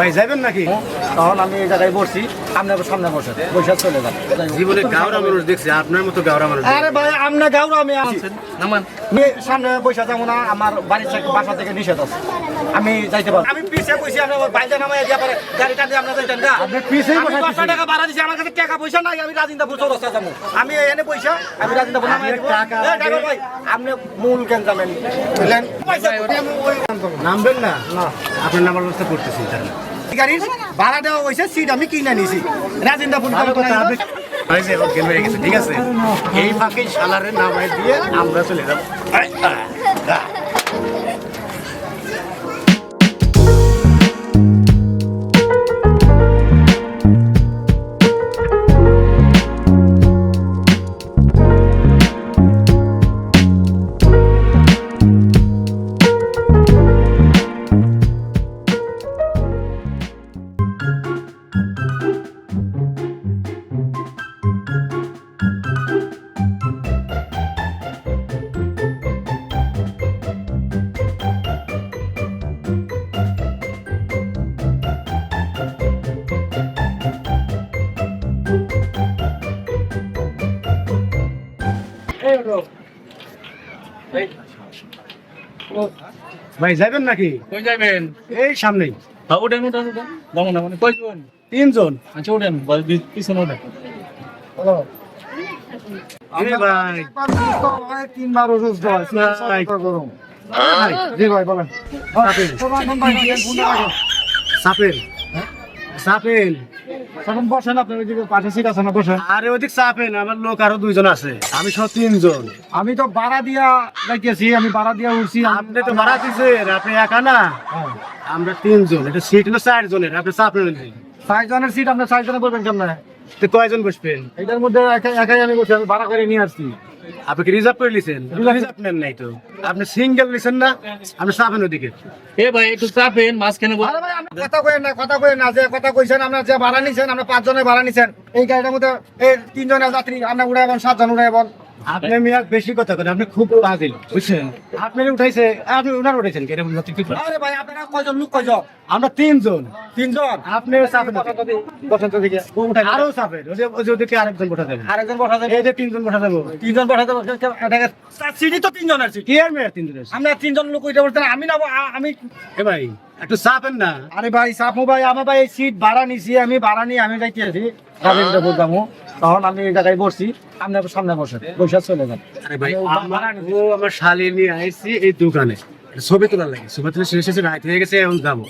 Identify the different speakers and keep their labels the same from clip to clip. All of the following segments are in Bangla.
Speaker 1: ভাই যাবেন নাকি?
Speaker 2: তখন আমি এই জায়গায় বসছি আপনার সামনে বসে বসে চলে যান।
Speaker 1: জীবনে গাওরা মানুষ দেখছি আপনার মতো গাওরা মানুষ
Speaker 2: আরে ভাই আপনি গাউর আমি আছেন?
Speaker 3: নামান?
Speaker 2: আমি সামনে বসে যাব না আমার বাড়ির থেকে বাসা থেকে নিষেধ আছে। আমি যাইতে পারব। আমি পিছিয়ে বসি আপনার বাইরে নামাই দিয়া পরে গাড়িটা দিয়ে আপনার যাইতেন না।
Speaker 1: আপনি
Speaker 2: আমি
Speaker 1: বসে
Speaker 2: দশটা টাকা ভাড়া দিছি আমার কাছে টাকা পয়সা নাই আমি রাজিন্দাপুর চৌরাস্তা যাব। আমি এনে পয়সা আমি রাজিন্দাপুর নামাই দিব।
Speaker 1: টাকা
Speaker 2: ভাই আপনি মূল কেন যাবেন? বুঝলেন
Speaker 1: নামবেন না। না আপনার নামার ব্যবস্থা করতেছি তাহলে।
Speaker 2: গাড়ির ভাড়া দেওয়া হয়েছে সিট আমি কিনে নিছি।
Speaker 1: কথা আপনি ভাই যে এখন হয়ে গেছে ঠিক আছে। এই ফাঁকে সালারের নামায় দিয়ে আমরা চলে যাব। ভাই যাবেন নাকি?
Speaker 3: কই যাবেন
Speaker 1: এই সামনেই।
Speaker 3: হ্যাঁ উঠেন উঠেন উঠেন। যেমন মানে কয়জন?
Speaker 1: তিনজন।
Speaker 3: আচ্ছা বি- পিছনে উঠেন।
Speaker 1: এই ভাই।
Speaker 2: তিনবার অসুস্থ।
Speaker 1: ভাই। ভাই,
Speaker 2: জি ভাই বলেন।
Speaker 1: সাপেল। সাপেল।
Speaker 2: এখন বসেন আপনার ওইদিকে পাশে সিট আছে না বসেন।
Speaker 1: আরে ওদিক চাপেন আমার লোক আরও দুইজন আছে। আমি তিনজন।
Speaker 2: আমি তো ভাড়া দিয়া যাইতেছি আমি ভাড়া দিয়া উঠছি।
Speaker 1: আপনি তো ভাড়া দিচ্ছেন আপনি একা না? আমরা তিনজন এটা সিট না চারজনের আপনি চাপেন
Speaker 2: নেন জনের সিট আপনার চারজনে জনে বলবেন কেমন?
Speaker 1: তো কয়জন বসবেন?
Speaker 2: এটার মধ্যে একাই আমি বসে আমি ভাড়া করে নিয়ে আসছি।
Speaker 1: আপনি কি রিজার্ভ করে নিছেন? রিজার্ভ নেন নাই তো। আপনি সিঙ্গেল নিছেন না আপনি চাপেন ওদিকে।
Speaker 3: এ ভাই একটু চাপেন মাঝখানে
Speaker 2: কথা কইেন না কথা কইেন না যে কথা কইছেন আপনার যে ভাড়া নিছেন আপনার পাঁচ জনের ভাড়া নিছেন এই গাড়িটার মধ্যে এই তিনজনের যাত্রী আমরা উড়াইবেন সাতজন উড়াইবেন
Speaker 1: আপনি মিয়া বেশি কথা করেন আপনি খুব বাজিল বুঝছেন? আপনি উঠাইছে আপনি উনার উঠাইছেন কি এরকম কি করে?
Speaker 2: আরে ভাই আপনারা কয়জন লোক কয়জন?
Speaker 1: আমরা তিনজন।
Speaker 2: তিনজন?
Speaker 1: আপনি চাপেন
Speaker 2: বসেন তো দিকে
Speaker 1: আরও চাপেন ওই যে ওই যে ওদিকে আরেকজন বসা যাবে।
Speaker 2: আরেকজন বসা যাবে।
Speaker 1: এই যে তিনজন বসা যাব।
Speaker 2: তিনজন বসা যাবে। এটাকে সিটি তো তিনজনের সিট
Speaker 1: কি আর মেয়ের তিনজনের
Speaker 2: আমরা তিনজন লোক ওইটা বলতেন আমি না আমি
Speaker 1: এ ভাই একটু চাপেন না।
Speaker 2: আরে ভাই সাপু ভাই। আমার ভাই সিট ভাড়া নিছি আমি ভাড়া নিয়ে আমি যাইতে আছি। তখন আমি এই জায়গায় বসছি। আপনার সামনে বসে। বসে চলে যান।
Speaker 1: আরে ভাই আমার আমার শালি নিয়ে আইছি এই দোকানে। ছবি তোলার লাগে। ছবি তুলে শেষ শেষে রাত হয়ে গেছে এখন যাব।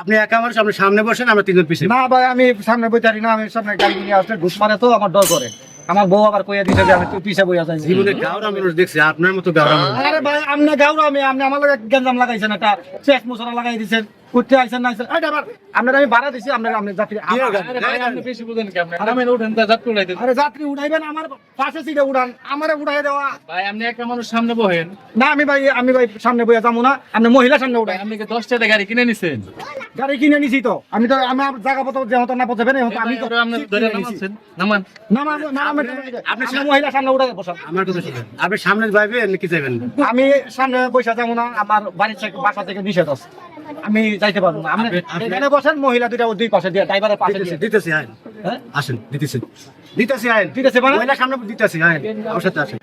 Speaker 1: আপনি একা মানুষ আপনি সামনে বসেন আমরা তিনজন পিছিয়ে।
Speaker 2: না ভাই আমি সামনে বইতে পারি না আমি সামনে গাড়ি নিয়ে আসলে ঘুষ মারে তো আমার ডর করে। আমার বউ আবার কইয়া দিছে যে আমি তুই পিছে বইয়া যাই
Speaker 1: জীবনে গাওরা মানুষ দেখছি আপনার মতো গাওরা মানুষ।
Speaker 2: আরে ভাই আপনি গাউরা আমি আপনি আমার লগে গেঞ্জাম লাগাইছেন একটা শেষ মশলা লাগাই দিছেন করতে আইছেন না আইছেন আবার আপনার আমি ভাড়া দিছি আপনার আপনি যাত্রী আমার-
Speaker 3: আরে ভাই আপনি বেশি বুঝেন কি আপনি নামেন উঠেন তা যাত্রী উঠাইতে
Speaker 2: আরে যাত্রী উঠাইবেন আমার পাশে সিটে উড়ান আমারে উঠাই দেওয়া।
Speaker 3: ভাই আপনি একটা মানুষ সামনে বহেন।
Speaker 2: না আমি ভাই আমি ভাই সামনে বইয়া যাব না আপনি মহিলা সামনে উঠাই
Speaker 3: আপনি কি দশ টাকা গাড়ি কিনে নিছেন?
Speaker 2: গাড়ি কিনে নিছি তো। আমি তো আমার জায়গা পত্র যে হতো না পচাবেন আমি তো
Speaker 3: নামান।
Speaker 2: আপনি মহিলা সামনে উঠাই বসান
Speaker 1: আমার কথা শুনেন। আপনি সামনে যাইবেন নাকি যাইবেন
Speaker 2: আমি সামনে পয়সা যাব না আমার বাড়ির থেকে বাসা থেকে নিষেধ আছে। আমি যাইতে পারব না। আপনি এখানে বসেন মহিলা দুইটা দুই পাশে দিয়ে ড্রাইভারের পাশে
Speaker 1: দিতেছি দিতেছি
Speaker 2: হ্যাঁ?
Speaker 1: আসেন দিতেছি। দিতেছি আইন।
Speaker 2: দিতেছে মানে?
Speaker 1: মহিলা সামনে দিতেছি আইন। আমার সাথে আসেন।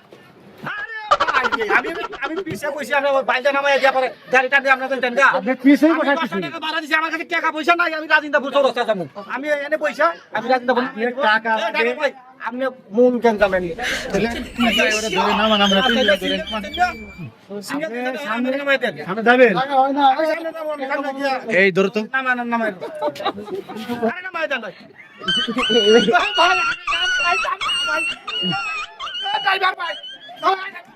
Speaker 2: আমি আমি পিছে বসি আপনি বাইরে নামাই দিয়া পরে গাড়িটা দিয়ে আপনাদের টেন
Speaker 1: আপনি পিছেই
Speaker 2: আমি
Speaker 1: বসাই
Speaker 2: দশটা টাকা ভাড়া দিছি, আমার কাছে টাকা পয়সা নাই, আমি রাজিন্দাপুর চৌরাস্তা যাব। আমি। এনে পয়সা, আমি রাজিন্দাপুর
Speaker 1: টাকা
Speaker 2: এই আপনি মূল কেন?
Speaker 3: ধরে
Speaker 2: এই
Speaker 1: তো।
Speaker 2: ভাই।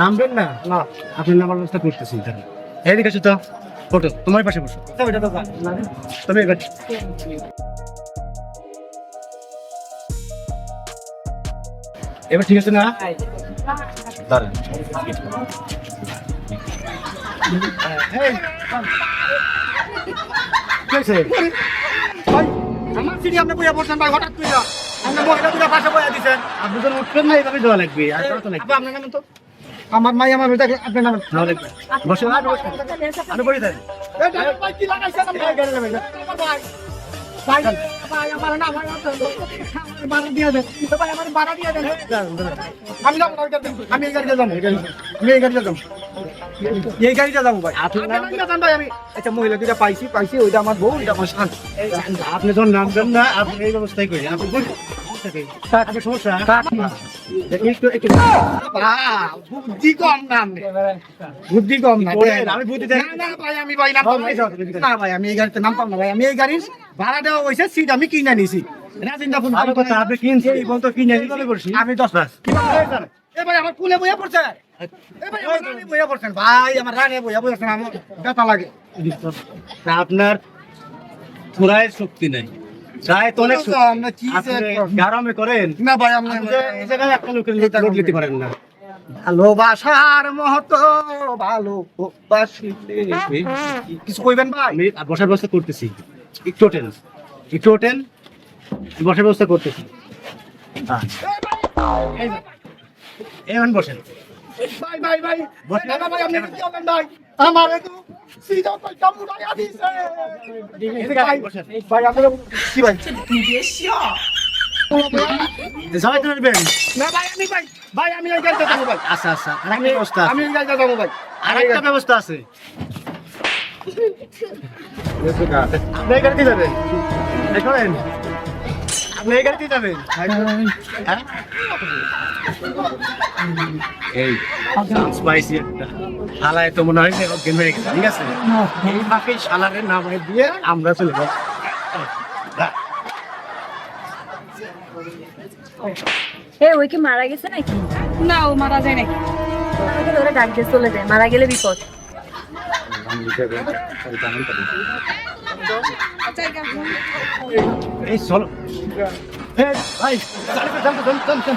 Speaker 1: নামবেন না? না আপনি নামার ব্যবস্থা আসো তো ফটো তোমার পাশে বসো। তুমি এবার এবার ঠিক আছে না? দাঁড়ান। এই, কি হয়েছে?
Speaker 2: ভাই, আমার সিঁড়ি আপনি বইয়া পড়ছেন ভাই হঠাৎ আপনি
Speaker 1: তো উঠবেন না এইভাবে লাগবে আর লাগবে।
Speaker 2: আপনার নাম তো? আমার মাই আমার মেয়েটাকে আপনি নামেন
Speaker 1: তাহলে বসে আপনি। বসে
Speaker 2: দেন। আমি এই গাড়িতে যাব। আমি এই যাব। যাব ভাই। আমি আচ্ছা মহিলা দুটা পাইছি পাইছি ওইটা আমার বউ ওইটা আমার শান্ত
Speaker 1: আপনি যখন নামবেন না আপনি এই ব্যবস্থাই করি আপনি সমস্যা? একটু একটু।
Speaker 2: বুদ্ধি কম না আপনি। বুদ্ধি কম না।
Speaker 1: আমি বুদ্ধি
Speaker 2: না, না ভাই আমি ভাই না। আমি এই গাড়িতে নামতাম না ভাই। আমি এই গাড়ির ভাড়া দেওয়া হয়েছে সিট আমি কিনে নিছি। ফোন
Speaker 1: কথা আপনি কিনছে এই কিনে করছি
Speaker 2: আমি দশ লাখ এ ভাই আমার কুলে বইয়া পড়ছে। এ ভাই আমার বইয়া পড়ছেন ভাই আমার রানী বইয়া পড়ছেন আমার ব্যথা লাগে।
Speaker 1: না, আপনার থোড়ায় শক্তি নাই।
Speaker 2: আমরা
Speaker 1: গারামে করেন
Speaker 2: না ভাই আমি
Speaker 1: আপনি যে- এই জায়গায় একটা লোকের লোড নিতে পারেন না।
Speaker 2: ভালোবাসার মহত ভালোবাসিতে কিছু কইবেন ভাই?
Speaker 1: বসার ব্যবস্থা করতেছি। একটু ওঠেন একটু ওঠেন বসার ব্যবস্থা করতেছি। হ্যাঁ। এমন বসেন।
Speaker 2: ভাই ভাই ভাই না, ভাই আপনি কি করবেন ভাই আমার একটু সিধা কই কামুড়াইয়া ভাই
Speaker 1: বসেন।
Speaker 2: ভাই আপনি কি ভাই
Speaker 1: সবাই তো নেবেন
Speaker 2: না ভাই আমি ভাই ভাই আমি এই গাড়িতে যাব ভাই
Speaker 1: আচ্ছা আচ্ছা আর একটা ব্যবস্থা
Speaker 2: আমি
Speaker 1: আছে
Speaker 2: এই গাড়িতে যাব ভাই
Speaker 1: আর একটা ব্যবস্থা আছে? আপনি এই গাড়িতে যাবেন আপনি এই গাড়িতে যাবেন হ্যাঁ? এই চান্স পাইছি একটা শালায় তো মনে হয় অজ্ঞান হয়ে গেছে ঠিক আছে? এই ফাঁকে শালারের নাম দিয়ে আমরা চলে যাব।
Speaker 4: এ ওই কি মারা গেছে নাকি?
Speaker 5: না ও মারা যায় নাকি?
Speaker 4: আমাকে ধরে ডাক দিয়ে চলে যায় মারা গেলে বিপদ।
Speaker 1: এই চলো। এই, ভাই চল, চল, চল, চল।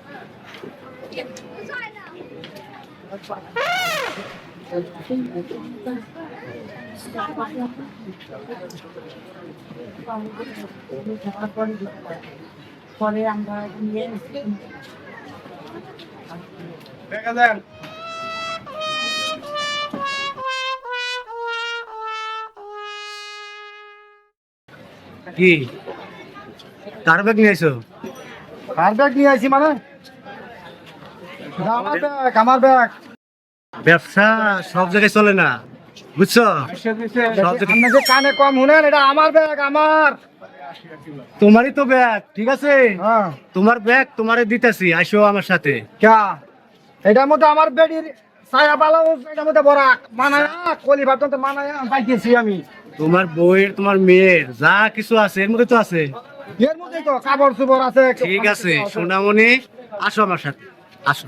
Speaker 4: পরে আমরা নিয়ে
Speaker 2: দেখা দেন
Speaker 1: কি? কার ব্যাগ নিয়ে এসো
Speaker 2: কার ব্যাগ নিয়ে আইছি মানে? আমার ব্যাগ
Speaker 1: ব্যবসা সব জায়গায় চলে না বুঝছ?
Speaker 2: কানে কম শুনেন এটা আমার ব্যাগ আমার।
Speaker 1: তোমারই তো ব্যাগ ঠিক আছে?
Speaker 2: হ্যাঁ।
Speaker 1: তোমার ব্যাগ তোমারে দিতেছি আসো আমার সাথে।
Speaker 2: ক্যা এটার মধ্যে আমার বেডির ছায়া এটার মধ্যে মানায় কলি ভাত তো মানায় পাইতেছি আমি।
Speaker 1: তোমার বউয়ের তোমার মেয়ের যা কিছু আছে এর মধ্যে তো আছে।
Speaker 2: এর মধ্যে তো কাপড় চোপড় আছে
Speaker 1: ঠিক আছে। সোনামণি আসো আমার সাথে। আসো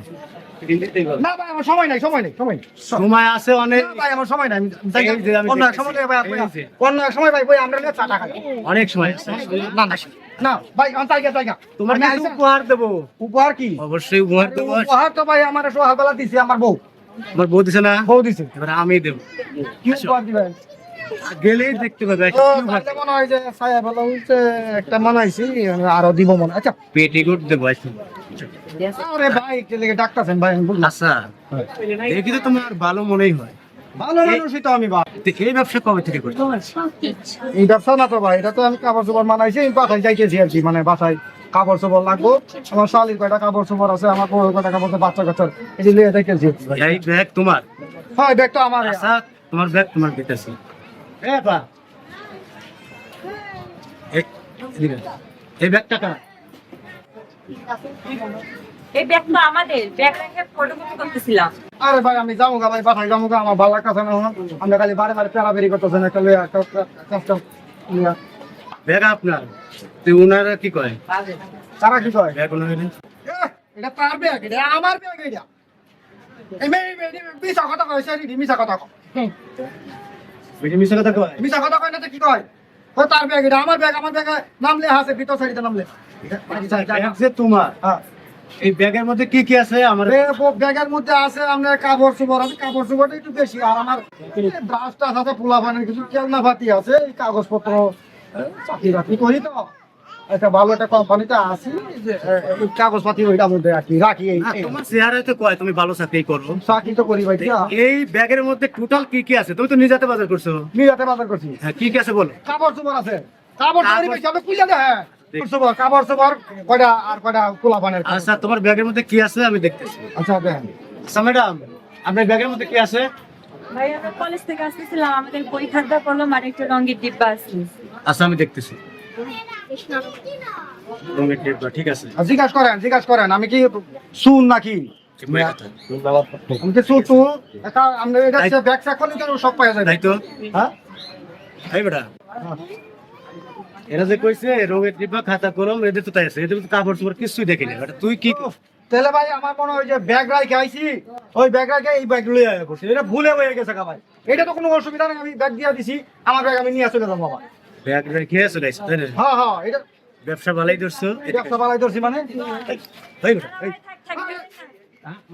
Speaker 2: না ভাই আমার সময় নাই সময় নেই সময়
Speaker 1: সময় আছে অনেক।
Speaker 2: ভাই আমার সময় নাই আমি যাই
Speaker 1: এই যে আমি
Speaker 2: অন্য এক সময় ভাই অন্য এক সময় ভাই বই আমরা চা টাকা
Speaker 1: অনেক সময় আছে।
Speaker 2: না না না ভাই জায়গা জায়গা
Speaker 1: তোমার কিছু উপহার দেবো।
Speaker 2: উপহার কি?
Speaker 1: অবশ্যই উপহার দেবো।
Speaker 2: উপহার তো ভাই আমার সকালবেলা দিছে আমার বউ।
Speaker 1: আমার বউ দিছে না?
Speaker 2: বউ দিছে।
Speaker 1: এবার আমি দেবো।
Speaker 2: কি উপহার দিবেন?
Speaker 1: গেলেই দেখতে পাবে
Speaker 2: মনে হয় যে ছায়া হচ্ছে একটা মানাইছি আরও দিব মনে। আচ্ছা
Speaker 1: পেটিকোট দেবো আজকে।
Speaker 2: আরে ভাই কে ডাকতাছেন ভাই
Speaker 1: আচ্ছা দেখি তো তোমার ভালো মনেই হয়।
Speaker 2: ভালো মানুষই তো আমি ভাই
Speaker 1: এই ব্যবসা কবে থেকে করছ?
Speaker 2: এই ব্যবসা না তো ভাই এটা তো আমি কাপড় চোপড় মানাইছি আমি বাসায় যাইতেছি আর কি মানে বাসায় কাপড় চোপড় লাগবো। আমার শালির কয়টা কাপড় চোপড় আছে আমার কয়টা কাপড় বাচ্চা কাচ্চার এই যে লিয়ে দেখেছি
Speaker 1: এই ব্যাগ তোমার?
Speaker 2: হ্যাঁ আমার।
Speaker 1: আচ্ছা তোমার ব্যাগ তোমার দিতেছি এই এদিকে। এই ব্যাগটা কার?
Speaker 4: এই ব্যাগ তো আমাদের। ব্যাগ রেখে ফটোকপি করতেছিলাম।
Speaker 2: আরে ভাই আমি যাব গা ভাই বাসায় যাব গা আমার ভালো লাগতেছে না এখন। আমরা খালি বারে বারে পেরাবেরি করতেছেন একটা লিয়া একটা
Speaker 1: ব্যাগ আপনার। তো ওনারা কি করে
Speaker 2: তারা কি কয়?
Speaker 1: ব্যাগ
Speaker 2: এহ, এটা তার ব্যাগ এটা আমার ব্যাগ এটা এই মেয়ে মেয়ে মিশা কথা কয় সে মিশা কথা কয়।
Speaker 1: মিশে কথা কয়?
Speaker 2: মিশা কথা কয় না তো কি কয়? ও তার ব্যাগ এটা আমার ব্যাগ আমার ব্যাগে আছে ভিতর সাইডে নামলে
Speaker 1: ব্যাগ যে তোমার
Speaker 2: হ্যাঁ।
Speaker 1: এই ব্যাগের মধ্যে কি কি আছে? আমার
Speaker 2: ব্যাগের মধ্যে আছে আপনার কাপড় চোপড় আছে কাপড় চোপড়টা একটু বেশি। আর আমার ব্রাশ টাশ আছে পোলা পানের কিছু কেলনা পাতি আছে এই কাগজপত্র চাকরি বাকরি করি তো। একটা ভালো একটা কোম্পানিতে আছি যে এ, এই কাগজপাতি ওইটার মধ্যে আর রাখি এই
Speaker 1: হ্যাঁ,
Speaker 2: এই-
Speaker 1: তোমার চেহারা তো কয়? তুমি ভালো চাকরি করো।
Speaker 2: চাকরি তো করি ভাই
Speaker 1: এই ব্যাগের মধ্যে টোটাল কি কি আছে? তুমি তো নিজাতে বাজার করছ।
Speaker 2: নিরাতে বাজার করছি।
Speaker 1: হ্যাঁ কি কি আছে বলো?
Speaker 2: কাপড় চোপড় আছে। কাপড় চোপড় বেশি হবে কুইলা দে হ্যাঁ। কাপড় চোপড় কয়টা আর কয়টা পোলা পানের
Speaker 1: আচ্ছা তোমার ব্যাগের মধ্যে কি আছে? আমি দেখতেছি।
Speaker 2: আচ্ছা
Speaker 1: আচ্ছা ম্যাডাম আপনার ব্যাগের মধ্যে কি আছে?
Speaker 4: ভাই আমরা কলেজ থেকে আসতেছিলাম আমাদের বই করলাম আর একটা রঙের ডিব্বা আছে।
Speaker 1: আচ্ছা আমি দেখতেছি। ঠিক আছে
Speaker 2: জিজ্ঞাসা করেন জিজ্ঞাসা করেন আমি কি শুন নাকি?
Speaker 1: এরা যে কইছে রঙের ডিব্বা খাতা কলম এদের তো তাই আছে। এদের তো কাপড় চোপড় কিছুই দেখিনি বেটা তুই কি
Speaker 2: তাহলে ভাই আমার মনে হয় যে ব্যাগ রাখে আইছি। ওই ব্যাগ রাখে এই ব্যাগ লয়ে করছি এটা ভুলে হয়ে গেছে ভাই। এটা তো কোনো অসুবিধা নেই আমি ব্যাগ দিয়ে দিছি। আমার ব্যাগ আমি নিয়ে চলে যাব বাবা
Speaker 1: ব্যাগ রেখে চলে আসছে তাই না?
Speaker 2: হ্যাঁ হ্যাঁ এটা
Speaker 1: ব্যবসা ভালোই ধরছো?
Speaker 2: ব্যবসা বাড়াই ধরছি মানে?
Speaker 1: এই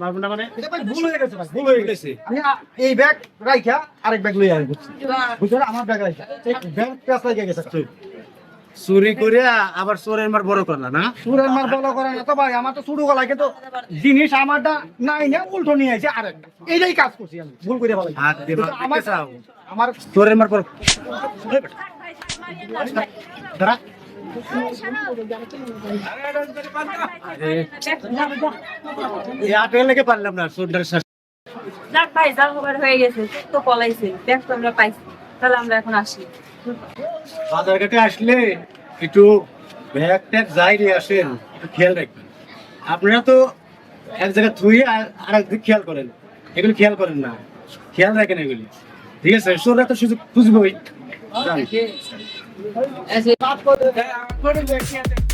Speaker 1: মারবো না মানে?
Speaker 2: এটা ভাই ভুল হয়ে গেছে ভাই ভুল হয়ে গেছে। আমি এই ব্যাগ রাইখা আরেক ব্যাগ লয়ে আয়া বুঝছ আমার ব্যাগ রাইখা। ব্যাগ পেঁচ লাগিয়ে গেছে।
Speaker 1: চুরি করে আবার চোরের মার বড় করলা না?
Speaker 2: সুরের মার বলো করে না তো ভাই আমার তো শুরু গলা কিন্তু জিনিস আমারটা নাই না উল্টো নিয়ে আইছে আরেকটা এইটাই কাজ করছি আমি ভুল করে আমার
Speaker 1: চোরের মার পর এই বেটা,
Speaker 4: থাক ভাই, থাক, মারিয়েন না, ভাই।
Speaker 1: দাঁড়া। এই আপেল লেগে পারলাম না চোরটার
Speaker 4: যাক ভাই যা হবার হয়ে গেছে তো পলাইছে। ব্যাগ তো আমরা পাইছি। তাহলে আমরা এখন আসি।
Speaker 1: বাজার আসলে একটু ব্যাগ ট্যাগ যাই নিয়ে আসেন একটু খেয়াল রাখবেন। আপনারা তো এক জায়গায় থুয়ে আর- খেয়াল করেন। এগুলো খেয়াল করেন না। খেয়াল রাখেন এগুলি। ঠিক আছে? চোররা তো সুযোগ খুঁজবই যান।